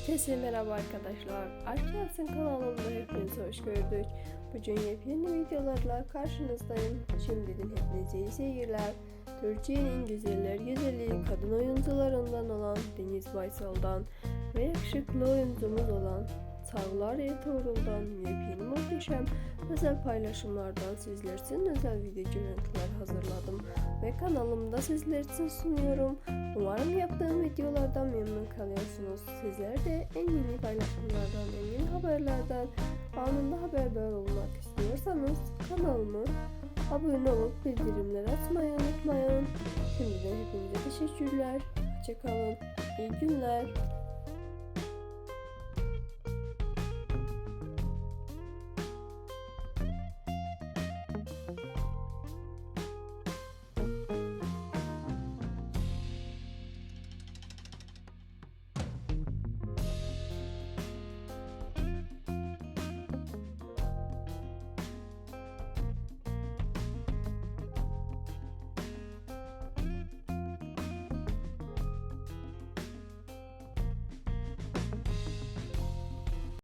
Herkese merhaba arkadaşlar. Açarsın kanalımda hepiniz hoş gördük. Bugün yepyeni videolarla karşınızdayım. Şimdiden hepinize iyi seyirler. Türkiye'nin güzeller güzeli kadın oyuncularından olan Deniz Baysal'dan ve yakışıklı oyuncumuz olan Savlar Ertuğrul'dan yepyeni muhteşem özel paylaşımlardan sizler için özel video görüntüler hazırladım ve kanalımda sizler için sunuyorum. Umarım yaptığım videolardan memnun kalıyorsunuz. Sizler de en yeni paylaşımlardan, en yeni haberlerden anında haberdar olmak istiyorsanız kanalımı abone olup bildirimleri açmayı unutmayın. Şimdiden hepinize teşekkürler. Hoşçakalın. İyi günler.